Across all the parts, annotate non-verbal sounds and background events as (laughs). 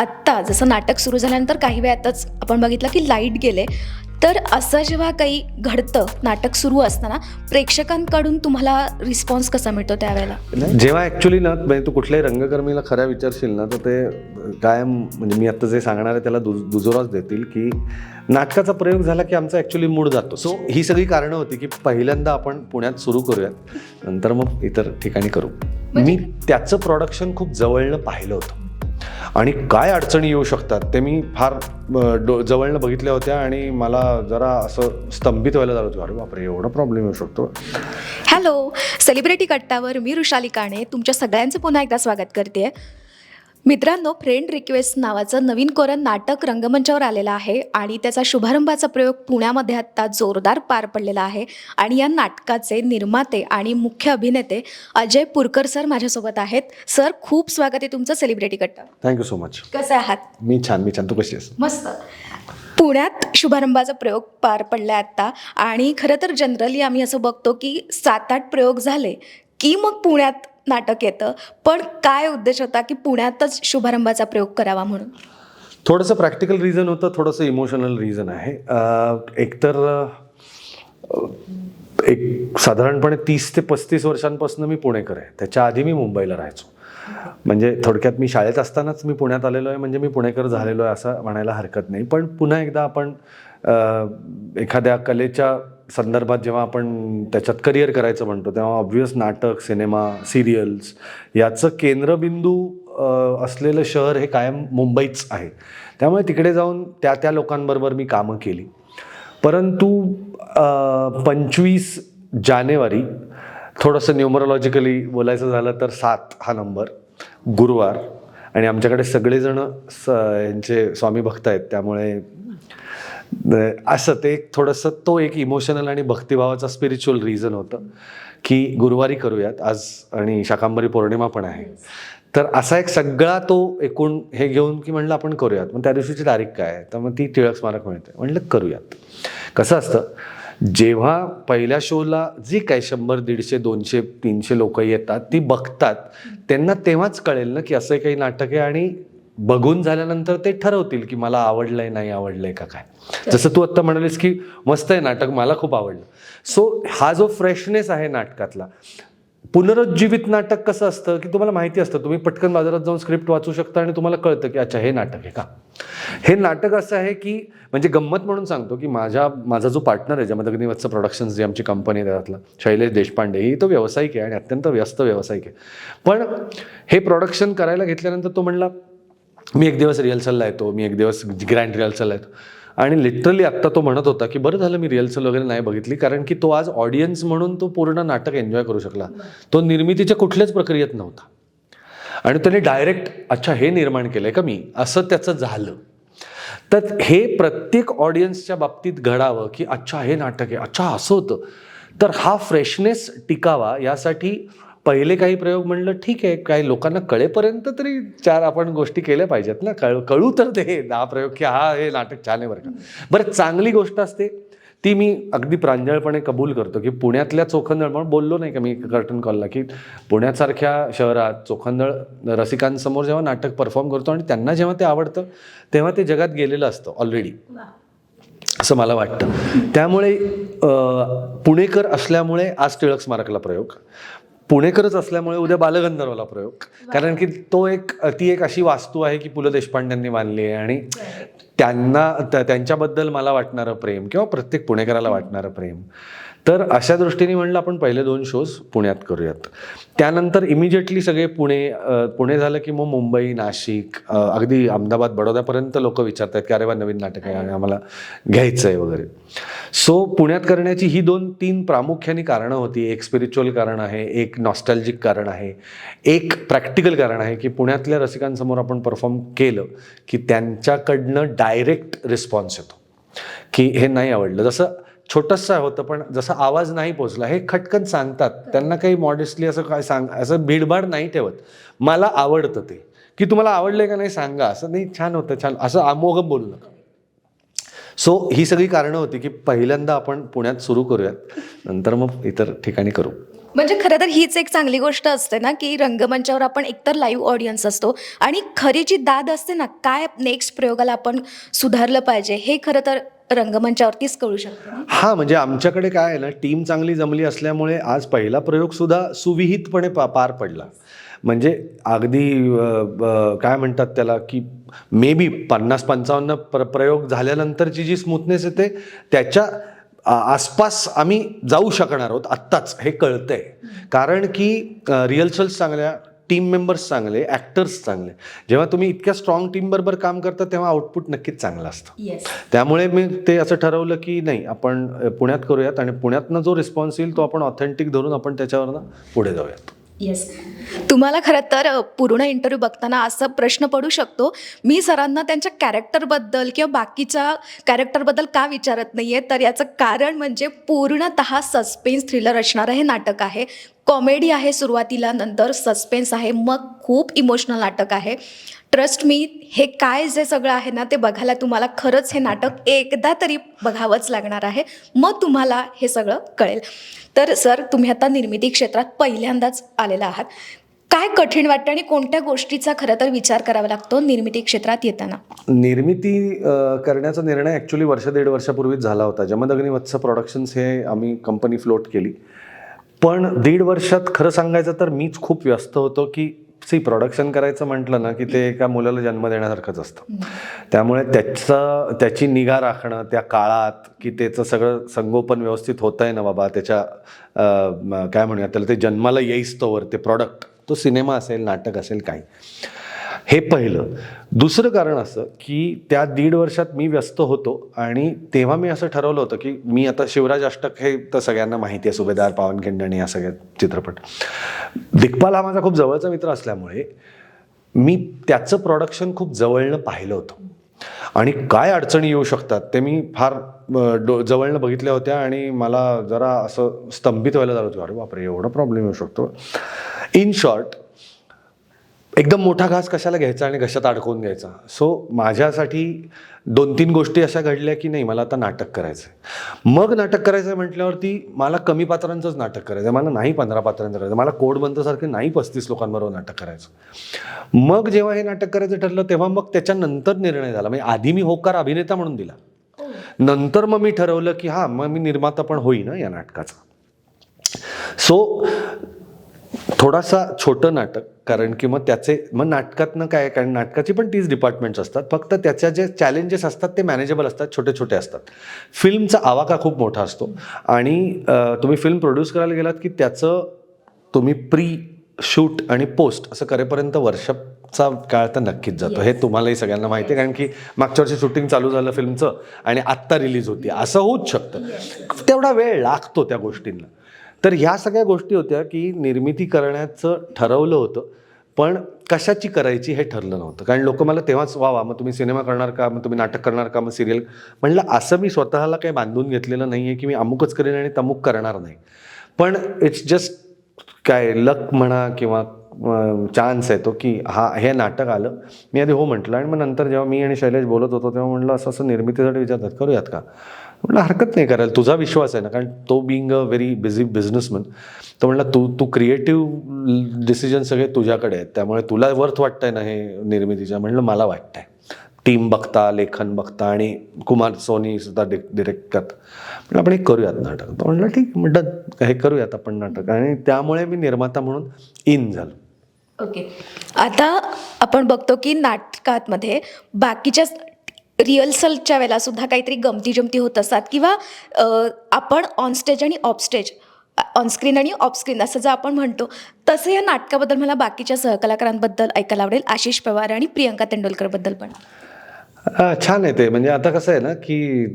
आत्ता जसं नाटक सुरू झाल्यानंतर काही वेळातच आपण बघितलं की लाइट गेले. तर असं जेव्हा काही घडतं नाटक सुरू असताना प्रेक्षकांकडून तुम्हाला रिस्पॉन्स कसा मिळतो त्यावेळेला? जेव्हा ॲक्च्युली ना म्हणजे तू कुठल्याही रंगकर्मीला खऱ्या विचारशील ना तर ते कायम म्हणजे मी आत्ता जे सांगणार आहे त्याला दु दुजोराच देतील की नाटकाचा प्रयोग झाला की आमचा ॲक्च्युली मूड जातो. सो ही सगळी कारणं होती की पहिल्यांदा आपण पुण्यात सुरू करूयात. नंतर मग इतर ठिकाणी करू. मी त्याचं प्रोडक्शन खूप जवळनं पाहिलं होतं. आणि काय अडचणी येऊ शकतात ते मी फार डो जवळनं बघितल्या होत्या आणि मला जरा असं स्तंभित व्हायला झालं होतं. अरे बापरे एवढा प्रॉब्लेम येऊ शकतो. हॅलो सेलिब्रिटी कट्टावर मी रुशाली काणे. तुमच्या सगळ्यांचं पुन्हा एकदा स्वागत करते मित्रांनो फ्रेंड रिक्वेस्ट नावाचं नवीन कोरन नाटक रंगमंचावर आलेलं आहे आणि त्याचा शुभारंभाचा प्रयोग पुण्यामध्ये आत्ता जोरदार पार पडलेला आहे. आणि या नाटकाचे निर्माते आणि मुख्य अभिनेते अजय पुरकर सर माझ्यासोबत आहेत. सर खूप स्वागत आहे तुमचं सेलिब्रिटी कट्टा थँक्यू सो मच कसं आहात? मी छान मी छान. तू कशी मस्त. पुण्यात शुभारंभाचा प्रयोग पार पडला आत्ता. आणि खरं तर जनरली आम्ही असं बघतो की सात आठ प्रयोग झाले की मग पुण्यात नाटक येतं. पण काय उद्देश होता की पुण्यातच शुभारंभाचा प्रयोग करावा म्हणून? थोडंसं प्रॅक्टिकल रिझन होतं थोडंसं इमोशनल रिझन आहे. एकतर एक साधारणपणे तीस ते पस्तीस वर्षांपासून मी पुणेकर आहे. त्याच्या आधी मी मुंबईला राहायचो. म्हणजे थोडक्यात मी शाळेत असतानाच मी पुण्यात आलेलो आहे म्हणजे मी पुणेकर झालेलो आहे असं म्हणायला हरकत नाही. पण पुन्हा एकदा आपण एखाद्या कलेच्या संदर्भात जेव्हा आपण त्याच्यात करिअर करायचं म्हणतो तेव्हा ऑब्व्हियस नाटक सिनेमा सिरियल्स याचं केंद्रबिंदू असलेलं शहर हे कायम मुंबईच आहे. त्यामुळे तिकडे जाऊन त्या त्या लोकांबरोबर मी कामं केली. परंतु पंचवीस जानेवारी थोडंसं न्यूमरोलॉजिकली बोलायचं झालं तर सात हा नंबर गुरुवार. आणि आमच्याकडे सगळेजण स यांचे स्वामी भक्त आहेत त्यामुळे असं ते एक थोडंसं तो एक इमोशनल आणि भक्तिभावाचा स्पिरिच्युअल रिझन होतं की गुरुवारी करूयात आज आणि शाकांबरी पौर्णिमा पण आहे. तर असा एक सगळा तो एकूण हे घेऊन की म्हणलं आपण करूयात. मग त्या दिवशीची तारीख काय आहे? तर मग ती टिळक स्मारक मिळते. म्हणलं करूयात. कसं असतं? जेव्हा पहिल्या शोला जी काय शंभर दीडशे दोनशे तीनशे लोक येतात ती बघतात त्यांना तेव्हाच कळेल ना की असं काही नाटक आहे आणि बघून झाल्यानंतर ते ठरवतील की मला आवडलंय नाही आवडलंय का काय. जसं तू आत्ता म्हणालीस की मस्त आहे नाटक मला खूप आवडलं. सो हा जो फ्रेशनेस आहे नाटकातला पुनरुज्जीवित नाटक कसं असतं की तुम्हाला माहिती असतं तुम्ही पटकन बाजारात जाऊन स्क्रिप्ट वाचू शकता आणि तुम्हाला कळतं की अच्छा हे नाटक आहे का? हे नाटक असं आहे की म्हणजे गंमत म्हणून सांगतो की माझ्या माझा जो पार्टनर आहे जमदग्नी वत्स प्रोडक्शन्स जी आमची कंपनी आहे त्यातला शैलेश देशपांडे ही तो व्यावसायिक आहे आणि अत्यंत व्यस्त व्यावसायिक आहे. पण हे प्रोडक्शन करायला घेतल्यानंतर तो म्हणला मी एक दिवस रिहर्सलला येतो मी एक दिवस ग्रँड रिहर्सलला येतो. आणि लिटरली आत्ता तो म्हणत होता की बरं झालं मी रिहर्सल वगैरे नाही बघितली कारण की तो आज ऑडियन्स म्हणून तो पूर्ण नाटक एन्जॉय करू शकला. तो निर्मितीच्या कुठल्याच प्रक्रियेत नव्हता. आणि त्याने डायरेक्ट अच्छा हे निर्माण केलं आहे का मी? असं त्याचं झालं. तर हे प्रत्येक ऑडियन्सच्या बाबतीत घडावं की अच्छा हे नाटक आहे. अच्छा असं होतं. तर हा फ्रेशनेस टिकावा यासाठी पहिले काही प्रयोग म्हणलं ठीक आहे काही लोकांना कळेपर्यंत तरी चार आपण गोष्टी केल्या पाहिजेत ना. कळ कळू तर ते हा प्रयोग की हा हे नाटक छान आहे बरं का. बरं चांगली गोष्ट असते. ती मी अगदी प्रांजळपणे कबूल करतो की पुण्यातल्या चोखंदळ म्हणून बोललो नाही का मी कर्टन कॉलला की पुण्यासारख्या शहरात चोखंदळ रसिकांसमोर जेव्हा नाटक परफॉर्म करतो आणि त्यांना जेव्हा ते आवडतं तेव्हा ते जगात गेलेलं असतं ऑलरेडी असं मला वाटतं. त्यामुळे पुणेकर असल्यामुळे आज टिळक स्मारकला प्रयोग. पुणेकरच असल्यामुळे उद्या बालगंधर्वला प्रयोग. कारण की तो एक ती एक अशी वास्तू आहे की पु ल देशपांड्यांनी बांधली आहे आणि त्यांना त्या- त्यांच्याबद्दल मला वाटणारं प्रेम किंवा प्रत्येक पुणेकराला वाटणारं प्रेम. तर अशा दृष्टीने म्हणलं आपण पहिले दोन शोज पुण्यात करूयात. त्यानंतर इमिजिएटली सगळे पुणे पुणे झालं की मग मुंबई नाशिक अगदी अहमदाबाद बडोद्यापर्यंत लोक विचारतात की अरे वा नवीन नाटक आहे आणि आम्हाला घ्यायचं आहे वगैरे. सो पुण्यात करण्याची ही दोन तीन प्रामुख्याने कारणं होती. एक स्पिरिच्युअल कारण आहे एक नॉस्टॅल्जिक कारण आहे एक प्रॅक्टिकल कारण आहे की पुण्यातल्या रसिकांसमोर आपण परफॉर्म केलं की त्यांच्याकडनं डायरेक्ट रिस्पॉन्स येतो. की हे नाही आवडलं. जसं छोटंसं होतं पण जसा आवाज नाही पोचला हे खटकन सांगतात. त्यांना काही मॉडेस्टली असं काय सांग असं भीडभाड नाही ठेवत. मला आवडतं ते. की तुम्हाला आवडलं का नाही सांगा. असं नाही छान होतं छान. असं अमोघ बोलू नका. सो ही सगळी कारणं होती की पहिल्यांदा आपण पुण्यात सुरू करूयात. नंतर मग इतर ठिकाणी करू. म्हणजे खरं तर हीच एक चांगली गोष्ट असते ना की रंगमंचावर आपण एकतर लाईव्ह ऑडियन्स असतो आणि खरी जी दाद असते ना काय नेक्स्ट प्रयोगाला आपण सुधारलं पाहिजे हे खरं तर रंगमंचावरतीच कळू शकतो हा म्हणजे आमच्याकडे काय आहे ना टीम चांगली जमली असल्यामुळे आज पहिला प्रयोग सुद्धा सुविहितपणे पा पार पडला. म्हणजे अगदी ब- काय म्हणतात त्याला की मे बी पन्नास पंचावन्न प्र प्रयोग झाल्यानंतरची जी स्मूथनेस येते त्याच्या आसपास आम्ही जाऊ शकणार आहोत आत्ताच हे कळतंय. कारण की रिहर्सल्स चांगल्या टीम मेंबर्स चांगले ॲक्टर्स चांगले. जेव्हा तुम्ही इतक्या स्ट्रॉंग टीमबरोबर काम करता तेव्हा आउटपुट नक्कीच चांगलं असतं. त्यामुळे मी ते असं ठरवलं की नाही आपण पुण्यात करूयात आणि पुण्यातनं जो रिस्पॉन्स येईल तो आपण ऑथेंटिक धरून आपण त्याच्यावरनं पुढे जाऊयात. येस तुम्हाला खरं तर पूर्ण इंटरव्ह्यू बघताना असा प्रश्न पडू शकतो मी सरांना त्यांच्या कॅरेक्टरबद्दल किंवा बाकीच्या कॅरेक्टरबद्दल का विचारत नाही आहे तर याचं कारण म्हणजे पूर्णतः सस्पेन्स थ्रिलर असणारं हे नाटक आहे. कॉमेडी आहे सुरुवातीला नंतर सस्पेन्स आहे. मग खूप इमोशनल नाटक आहे. ट्रस्ट मी हे काय जे सगळं आहे ना ते बघायला तुम्हाला खरंच हे नाटक एकदा तरी बघावंच लागणार आहे. मग तुम्हाला हे सगळं कळेल. तर सर तुम्ही आता निर्मिती क्षेत्रात पहिल्यांदाच आलेला आहात. काय कठीण वाटतं आणि कोणत्या गोष्टीचा खरं तर विचार करावा लागतो निर्मिती क्षेत्रात येताना? निर्मिती करण्याचा निर्णय ॲक्च्युली वर्ष दीड वर्षापूर्वीच झाला होता. जमदग्नी वत्स प्रोडक्शन्स हे आम्ही कंपनी फ्लोट केली. पण दीड वर्षात खरं सांगायचं तर मीच खूप व्यस्त होतो की सी प्रोडक्शन करायचं म्हटलं ना की ते एका मुलाला जन्म देण्यासारखंच असतं. त्यामुळे त्याचं त्याची निगा राखणं त्या काळात की त्याचं सगळं संगोपन व्यवस्थित होत आहे ना बाबा त्याच्या काय म्हणूया त्याला ते जन्माला येईस्तोवर ते प्रॉडक्ट तो सिनेमा असेल नाटक असेल काही. हे पहिलं. दुसरं कारण असं की त्या दीड वर्षात मी व्यस्त होतो आणि तेव्हा मी असं ठरवलं होतं की मी आता शिवराज अष्टक हे तर सगळ्यांना माहिती आहे सुभेदार पावनखिंड आणि या सगळ्या चित्रपट. दिग्पाल हा माझा खूप जवळचा मित्र असल्यामुळे मी त्याचं प्रोडक्शन खूप जवळनं पाहिलं होतं. आणि काय अडचणी येऊ शकतात ते मी फार डो जवळनं बघितल्या होत्या आणि मला जरा असं स्तंभित व्हायला झालं होतं अरे बापरे एवढा प्रॉब्लेम येऊ शकतो. इन शॉर्ट एकदम मोठा घास कशाला घ्यायचा आणि घशात अडकवून घ्यायचा? सो माझ्यासाठी दोन तीन गोष्टी अशा घडल्या की नाही मला आता नाटक करायचं आहे मग नाटक करायचं आहे म्हटल्यावरती मला कमी पात्रांचंच नाटक करायचं आहे मला नाही पंधरा पात्रांचं करायचं मला कोडबंदसारखे नाही पस्तीस लोकांबरोबर नाटक करायचं मग जेव्हा हे नाटक करायचं ठरलं तेव्हा मग त्याच्यानंतर निर्णय झाला. म्हणजे आधी मी होकार अभिनेता म्हणून दिला. नंतर मग मी ठरवलं की हां मग मी निर्माता पण होईन या नाटकाचा. सो थोडासा छोटं नाटक कारण की मग त्याचे मग नाटकातनं काय? कारण नाटकाची पण तीस डिपार्टमेंट्स असतात. फक्त त्याच्या जे चॅलेंजेस असतात ते मॅनेजेबल असतात छोटे छोटे असतात. फिल्मचा आवाका खूप मोठा असतो. आणि तुम्ही फिल्म प्रोड्यूस करायला गेलात की त्याचं तुम्ही प्री शूट आणि पोस्ट असं करेपर्यंत वर्षाचा काळ तर नक्कीच जातो. हे तुम्हालाही सगळ्यांना माहिती आहे कारण की मागच्या वर्षी शूटिंग चालू झालं फिल्मचं आणि आत्ता रिलीज होती. असं होऊच शकतं. तेवढा वेळ लागतो त्या गोष्टींना. तर ह्या सगळ्या गोष्टी होत्या की निर्मिती करण्याचं ठरवलं होतं पण कशाची करायची हे ठरलं नव्हतं. कारण लोक मला तेव्हाच वा वा मग तुम्ही सिनेमा करणार का? मग तुम्ही नाटक करणार का? मग सिरियल? म्हणलं असं मी स्वतःला काही बांधून घेतलेलं नाही आहे की मी अमुकच करेन आणि तमुक करणार नाही. पण इट्स जस्ट काय लक म्हणा किंवा चान्स आहे तो की हा हे नाटक आलं. मी आधी हो म्हटलं आणि मग नंतर जेव्हा मी आणि शैलेश बोलत होतो तेव्हा म्हटलं असं असं निर्मितीसाठी विचारतात करूयात का? म्हटलं हरकत नाही करायला तुझा विश्वास आहे ना? कारण तो being a very busy businessman तो म्हणला तू तू क्रिएटिव्ह डिसिजन सगळे तुझ्याकडे आहेत. त्यामुळे तुला वर्थ वाटतंय ना हे निर्मितीच्या? म्हणलं मला वाटतंय. टीम बघता लेखन बघता आणि कुमार सोनी सुद्धा डिरेक्ट करत म्हणजे आपण हे करूयात नाटक. तो म्हटलं ठीक. म्हणलं हे करूयात आपण नाटक. आणि त्यामुळे मी निर्माता म्हणून इन झालो. ओके. आता आपण बघतो की नाटकांमध्ये बाकीच्या रिहर्सलच्या वेळेला सुद्धा काहीतरी गमती जमती होत असतात किंवा आपण ऑनस्टेज आणि ऑफस्टेज ऑनस्क्रीन आणि ऑफस्क्रीन असं जर आपण म्हणतो तसं या नाटकाबद्दल मला बाकीच्या सहकलाकारांबद्दल ऐकायला आवडेल. आशिष पवार आणि प्रियंका तेंडुलकरबद्दल पण. छान आहे ते. म्हणजे आता कसं आहे ना की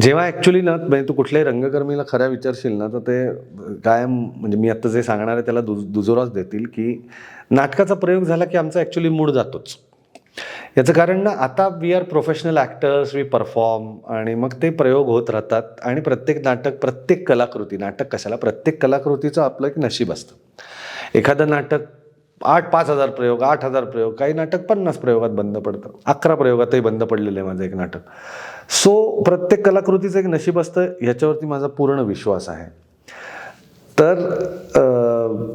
जेव्हा ॲक्च्युली ना म्हणजे तू कुठल्याही रंगकर्मीला खऱ्या विचारशील ना तर ते कायम म्हणजे मी आत्ता जे सांगणार आहे त्याला दु दुजोराच देतील की नाटकाचा प्रयोग झाला की आमचा ॲक्च्युली मूड जातोच. याचं कारण ना आता we are professional actors we perform आणि मग ते प्रयोग होत राहतात आणि प्रत्येक नाटक प्रत्येक कलाकृती नाटक कशाला? प्रत्येक कलाकृतीचं आपलं एक नशीब असतं. एखादं नाटक आठ पाच हजार प्रयोग आठ हजार प्रयोग काही नाटक पन्नास प्रयोगात बंद पडतं. अकरा प्रयोगातही बंद पडलेलं आहे माझं एक नाटक. सो प्रत्येक कलाकृतीचं एक नशीब असतं ह्याच्यावरती माझा पूर्ण विश्वास आहे. तर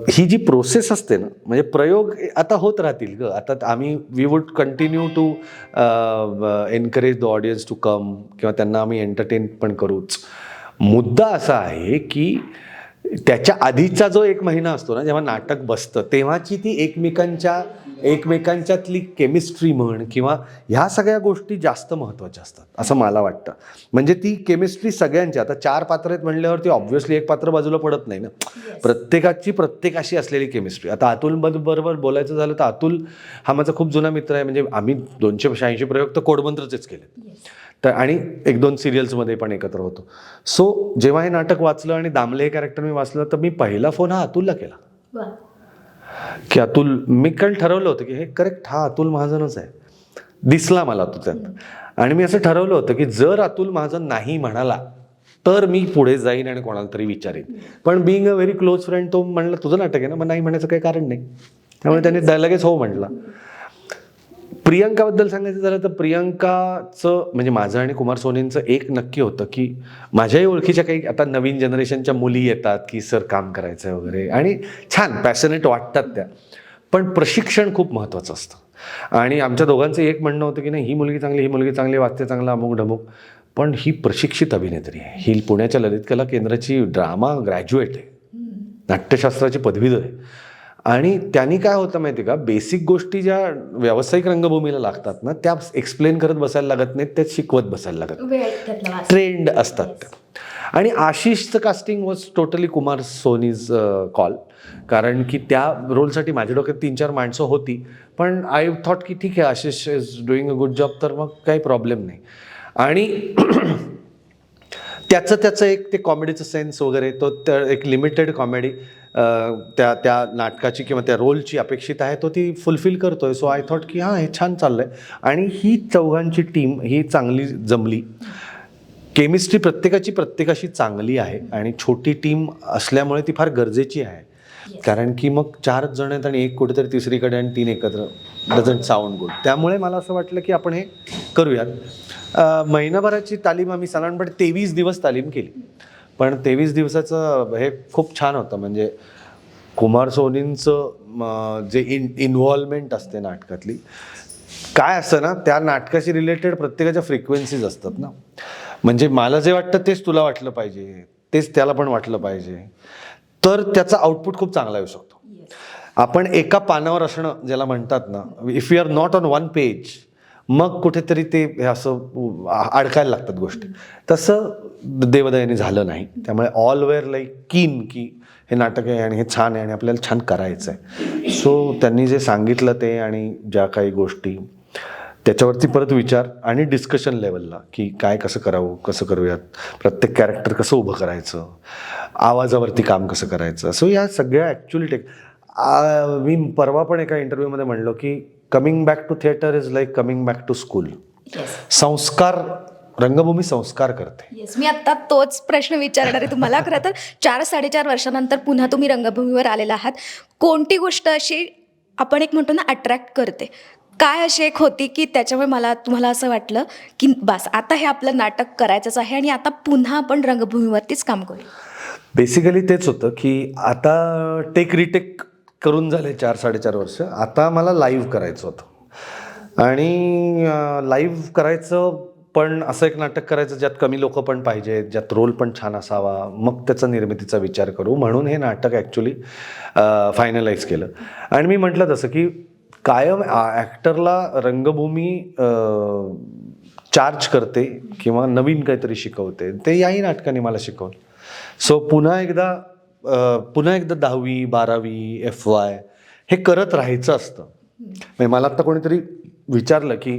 ही जी प्रोसेस असते ना म्हणजे प्रयोग आता होत राहतील ग. आता आम्ही we would continue to encourage the audience to come किंवा त्यांना आम्ही एंटरटेन पण करूच. मुद्दा असा आहे की त्याच्या आधीचा जो एक महिना असतो ना जेव्हा नाटक बसतं तेव्हाची ती एकमेकांच्या एकमेकांच्यातली केमिस्ट्री म्हण किंवा ह्या सगळ्या गोष्टी जास्त महत्त्वाच्या असतात असं मला वाटतं. म्हणजे ती केमिस्ट्री सगळ्यांची आता चार पात्र आहेत म्हणल्यावरती ऑब्व्हियसली एक पात्र बाजूला पडत नाही ना. प्रत्येकाची प्रत्येकाशी असलेली केमिस्ट्री आता अतुल बरोबर बोलायचं झालं तर अतुल हा माझा खूप जुना मित्र आहे. म्हणजे आम्ही दोनशे शहाऐंशी प्रयोग तर कोडमंत्रचेच केले तर आणि एक दोन सिरियल्समध्ये पण एकत्र होतो. सो जेव्हा हे नाटक वाचलं आणि दामले हे कॅरेक्टर मी वाचलं तर मी पहिला फोन हा अतुलला केला. की अतुल मी काल ठरवलं होतं की हे करेक्ट हा अतुल महाजनच आहे. दिसला मला तो त्यात. आणि मी असं ठरवलं होतं की जर अतुल महाजन नाही म्हणाला तर मी पुढे जाईन आणि कोणाला तरी विचारेन. पण being a very close friend तो म्हणला तुझं नाटक आहे ना मग नाही म्हणायचं काही कारण नाही. त्यामुळे त्यांनी लगेच हो म्हटला. प्रियंकाबद्दल सांगायचं झालं तर प्रियंकाचं म्हणजे माझं आणि कुमार सोनींचं एक नक्की होतं की माझ्याही ओळखीच्या काही आता नवीन जनरेशनच्या मुली येतात की सर काम करायचं आहे वगैरे. आणि छान पॅशनेट वाटतात त्या. पण प्रशिक्षण खूप महत्त्वाचं असतं. आणि आमच्या दोघांचं एक म्हणणं होतं की नाही ही मुलगी चांगली ही मुलगी चांगली वाचते चांगलं अमुक ढमुक. पण ही प्रशिक्षित अभिनेत्री आहे. ही पुण्याच्या ललित कला केंद्राची ड्रामा ग्रॅज्युएट आहे. नाट्यशास्त्राची पदवीधर आहे. आणि त्यांनी काय होतं माहिती का? बेसिक गोष्टी ज्या व्यावसायिक रंगभूमीला लागतात ना त्या एक्सप्लेन करत बसायला लागत नाहीत त्या शिकवत बसायला लागत ट्रेंड असतात त्या. आणि आशिषचं casting was totally Kumar Soni's call कारण की त्या रोलसाठी माझ्या डोक्यात तीन चार माणसं होती. पण आय थॉट की ठीक आहे Ashish is doing a good job तर मग काही प्रॉब्लेम नाही. आणि (clears throat) त्याचं त्याचं एक ते कॉमेडीचं सेन्स वगैरे तो एक लिमिटेड कॉमेडी त्या त्या नाटकाची किंवा त्या रोलची अपेक्षित आहे तो ती फुलफिल करतोय. सो आय थॉट की हां हे छान चाललंय. आणि ही चौघांची टीम ही चांगली जमली. केमिस्ट्री प्रत्येकाची प्रत्येकाशी चांगली आहे आणि छोटी टीम असल्यामुळे ती फार गरजेची आहे. कारण की मग चारच जण आहेत आणि एक कुठेतरी तिसरीकडे आणि तीन एकत्र. डझंट साऊंड गुड त्यामुळे मला असं वाटलं की आपण हे करूयात. महिनाभराची तालीम आम्ही साधारणपणे तेवीस दिवस तालीम केली. पण तेवीस दिवसाचं हे खूप छान होतं. म्हणजे कुमार सोनींचं जे इन इन्व्हॉल्वमेंट असते नाटकातली काय असतं ना त्या नाटकाशी रिलेटेड प्रत्येकाच्या फ्रिक्वेन्सीज असतात ना. म्हणजे मला जे वाटतं तेच तुला वाटलं पाहिजे तेच त्याला पण वाटलं पाहिजे. तर त्याचा आउटपुट खूप चांगला येऊ शकतो. आपण एका पानावर असणं ज्याला म्हणतात ना if you are not on one page मग कुठेतरी ते हे असं अडकायला लागतात गोष्टी. तसं देवदयाने झालं नाही. त्यामुळे ऑल वेअर लाईक कीन की हे नाटक आहे आणि हे छान आहे आणि आपल्याला छान करायचं आहे सो त्यांनी जे सांगितलं ते आणि ज्या काही गोष्टी त्याच्यावरती परत विचार आणि डिस्कशन लेवलला की काय कसं करावं कसं करूयात प्रत्येक कॅरेक्टर कसं उभं करायचं आवाजावरती काम कसं करायचं. सो या सगळ्या ॲक्च्युली टेक मी परवा पण एका इंटरव्ह्यूमध्ये म्हणलो की coming back to theatre is like coming back to school संस्कार रंगभूमी संस्कार करते. येस मी आत्ता तोच प्रश्न विचारणार आहे तुम्हाला. खरं तर चार साडेचार वर्षानंतर पुन्हा तुम्ही रंगभूमीवर आलेला आहात. कोणती गोष्ट अशी आपण एक म्हणतो ना अट्रॅक्ट करते? काय अशी एक होती की त्याच्यामुळे मला तुम्हाला असं वाटलं की बस आता हे आपलं नाटक करायचंच आहे आणि आता पुन्हा आपण रंगभूमीवरतीच काम करू? बेसिकली तेच होतं की आता टेक रिटेक करून झाले चार साडेचार वर्ष. आता मला लाईव्ह करायचं होतं. आणि लाईव्ह करायचं पण असं एक नाटक करायचं ज्यात कमी लोक पण पाहिजेत ज्यात रोल पण छान असावा मग त्याचा निर्मितीचा विचार करू. म्हणून हे नाटक ॲक्च्युली फायनलाइज केलं. आणि मी म्हटलं तसं की कायम ॲक्टरला रंगभूमी चार्ज करते किंवा नवीन काहीतरी शिकवते. ते याही नाटकाने मला शिकवलं. सो पुन्हा एकदा पुन्हा एकदा दहावी बारावी एफ वाय हे करत राहायचं असतं. म्हणजे मला आत्ता कोणीतरी विचारलं की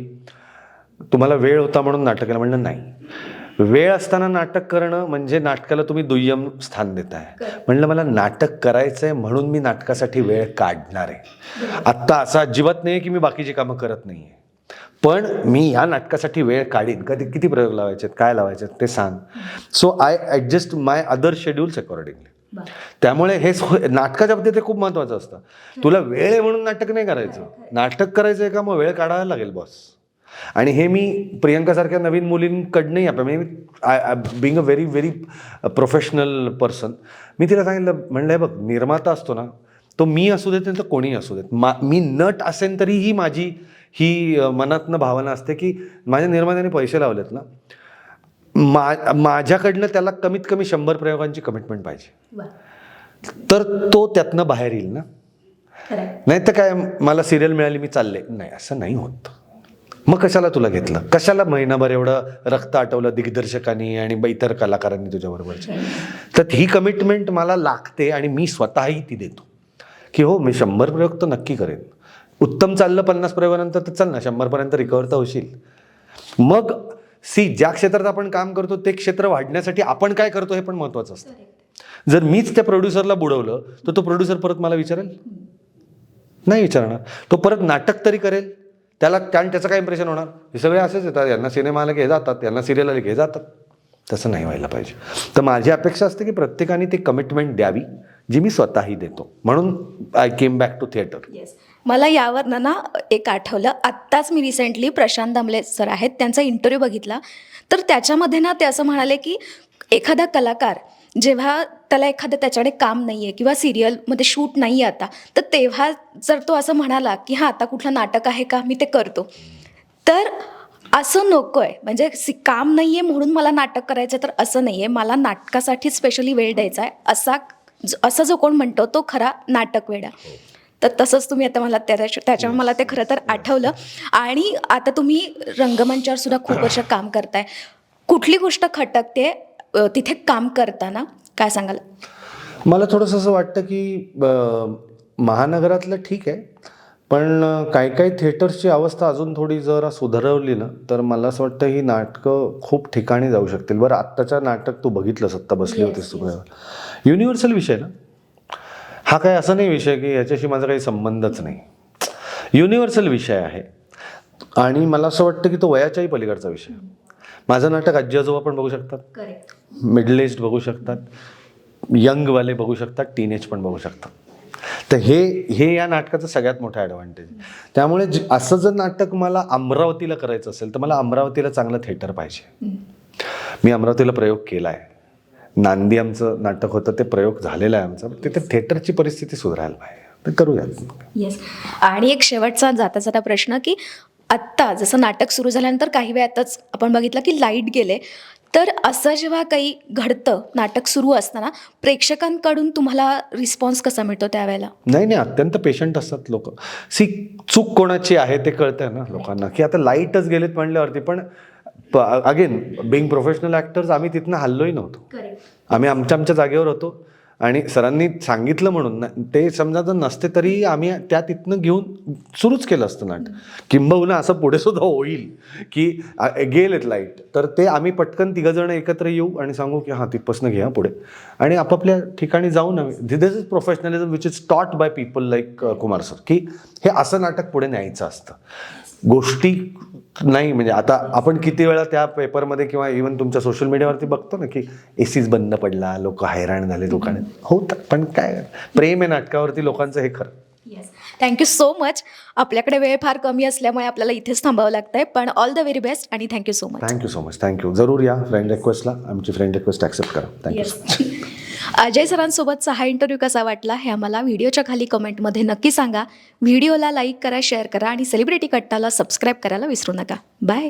तुम्हाला वेळ होता म्हणून नाटकाला म्हणलं नाही. वेळ असताना नाटक करणं म्हणजे नाटकाला तुम्ही दुय्यम स्थान देताय. म्हणलं मला नाटक करायचं आहे म्हणून मी नाटकासाठी वेळ काढणार आहे. आत्ता असं अजिबात नाही की मी बाकीची कामं करत नाही आहे पण मी या नाटकासाठी वेळ काढीन. कधी किती प्रयोग लावायचे आहेत, काय लावायचे आहेत ते सांग. So I adjust my other schedules accordingly त्यामुळे हे नाटकाच्या बाबतीत ते खूप महत्त्वाचं असतं. तुला वेळ आहे म्हणून नाटक नाही करायचं. नाटक करायचं आहे का? मग वेळ काढायला लागेल बॉस आणि हे मी प्रियंकासारख्या नवीन मुलींकडनंही आपलं म्हणजे being a very very professional person मी तिला सांगितलं म्हणलं बघ निर्माता असतो ना तो मी असू देत नाही तर कोणीही असू देत. मा मी नट असेन तरीही माझी ही मनातनं भावना असते की माझ्या निर्मात्याने पैसे लावलेत ना मा माझ्याकडनं त्याला कमीत कमी शंभर प्रयोगांची कमिटमेंट पाहिजे. तर तो त्यातनं बाहेर येईल ना? नाही तर काय मला सिरियल मिळाली मी चालले. नाही असं नाही होत. मग कशाला तुला घेतलं? कशाला महिनाभर एवढं रक्त आटवलं दिग्दर्शकांनी आणि इतर कलाकारांनी तुझ्याबरोबरचे तर ही कमिटमेंट मला लागते आणि मी स्वतःही ती देतो. की हो मी शंभर प्रयोग तर नक्की करेन. उत्तम चाललं पन्नास प्रयोगानंतर तर चल ना शंभरपर्यंत रिकवर तर होशील. मग सी ज्या क्षेत्रात आपण काम करतो ते क्षेत्र वाढण्यासाठी आपण काय करतो हे पण महत्त्वाचं असतं. जर मीच त्या प्रोड्युसरला बुडवलं तर तो प्रोड्युसर परत मला विचारेल? नाही विचारणार. तो परत नाटक तरी करेल. त्याला कारण त्याचं काय इम्प्रेशन होणार? हे सगळे असेच येतात. यांना सिनेमा आले हे जातात यांना सिरियल आले हे जातात. तसं नाही व्हायला पाहिजे. तर माझी अपेक्षा असते की प्रत्येकाने ती कमिटमेंट द्यावी जी मी स्वतःही देतो. म्हणून I came back to theatre yes मला यावरनं ना एक आठवलं. आत्ताच मी रिसेंटली प्रशांत दामले सर आहेत त्यांचा इंटरव्ह्यू बघितला. तर त्याच्यामध्ये ना ते असं म्हणाले की एखादा कलाकार जेव्हा त्याला एखादं त्याच्याकडे काम नाही आहे किंवा सिरियलमध्ये शूट नाही आहे आता तर तेव्हा जर तो असं म्हणाला की हां आता कुठलं नाटक आहे का? मी ते करतो. तर असं नको आहे म्हणजे सि- काम नाही आहे म्हणून मला नाटक करायचं तर असं नाही आहे मला नाटकासाठी स्पेशली वेळ द्यायचा आहे. असा असा असं जो कोण म्हणतो तो खरा नाटक वेडा तर तसंच तुम्ही आता मला त्या त्याच्यामुळे मला ते खरं तर आठवलं. आणि आता तुम्ही रंगमंचावर सुद्धा खूप वर्ष काम करताय. कुठली गोष्ट खटकते? तिथे काम करताना? काय सांगाल? मला थोडंसं असं वाटतं की महानगरातलं ठीक आहे. पण काही काही थिएटर्सची अवस्था अजून थोडी जरा सुधारवली ना तर मला असं वाटतं ही नाटकं खूप ठिकाणी जाऊ शकतील. बरं आत्ताच्या नाटक तू बघितलं सत्ता बसली होतीस तू युनिव्हर्सल विषय ना? हा काय असा नाही विषय की याच्याशी माझा काही संबंधच नाही. युनिव्हर्सल विषय आहे. आणि मला असं वाटतं की तो वयाच्याही पलीकडचा विषय. माझं नाटक आजी आजोबा पण बघू शकतात. मिडल एज बघू शकतात. यंगवाले बघू शकतात. टीनेज पण बघू शकतात. तर हे हे या नाटकाचं सगळ्यात मोठं ॲडव्हान्टेज त्यामुळे ज- असं जर नाटक मला अमरावतीला करायचं असेल तर मला अमरावतीला चांगलं थिएटर पाहिजे. मी अमरावतीला प्रयोग केला आहे नांदी आमचं नाटक होतं ते प्रयोग झालेला आहे आमचा. तिथे थिएटरची परिस्थिती सुधारायला पाहिजे. तर करूयात येस आणि एक शेवटचा जाता जाता प्रश्न की आत्ता जसं नाटक सुरू झाल्यानंतर काही वेळातच आपण बघितलं की लाइट गेले. तर असं जेव्हा काही घडतं नाटक सुरू असताना प्रेक्षकांकडून तुम्हाला रिस्पॉन्स कसा मिळतो त्यावेळेला? नाही नाही अत्यंत पेशंट असतात लोक. सी चूक कोणाची आहे ते कळतंय ना लोकांना. की आता लाईटच गेलेत म्हणल्यावरती पण अगेन बिंग प्रोफेशनल ॲक्टर्स आम्ही तिथनं हल्लोही नव्हतो. आम्ही आमच्या आमच्या जागेवर होतो. आणि सरांनी सांगितलं म्हणून ते समजा जर नसते तरी आम्ही त्या तिथनं घेऊन सुरूच केलं असतं नाटक. किंबहुना असं पुढे सुद्धा होईल की गेलेत लाइट तर ते आम्ही पटकन तिघंजणं एकत्र येऊ आणि सांगू की हां तिथपासून घ्या पुढे. आणि आपापल्या ठिकाणी जाऊन this is professionalism which is taught by people like Kumar sir की हे असं नाटक पुढे न्यायचं असतं. गोष्टी नाही म्हणजे आता आपण किती वेळा त्या पेपरमध्ये किंवा इव्हन तुमच्या सोशल मीडियावरती बघतो ना की एसीज बंद पडला लोक हैराण झाले लोकांनी. होतं पण काय प्रेम आहे नाटकावरती लोकांचं हे खरं. येस थँक्यू सो मच आपल्याकडे वेळ फार कमी असल्यामुळे आपल्याला इथेच थांबावं लागतं आहे पण ऑल द व्हेरी बेस्ट आणि thank you so much thank you so much thank you जरूर या फ्रेंड रिक्वेस्टला आमची फ्रेंड रिक्वेस्ट ॲक्सेप्ट करा. थँक्यू येस (laughs) अजय सरांसोबतचा हा इंटरव्ह्यू कसा वाटला हे आम्हाला व्हिडिओच्या खाली कमेंटमध्ये नक्की सांगा. व्हिडिओला लाईक करा शेअर करा आणि सेलिब्रिटी कट्टाला सबस्क्राईब करायला विसरू नका. बाय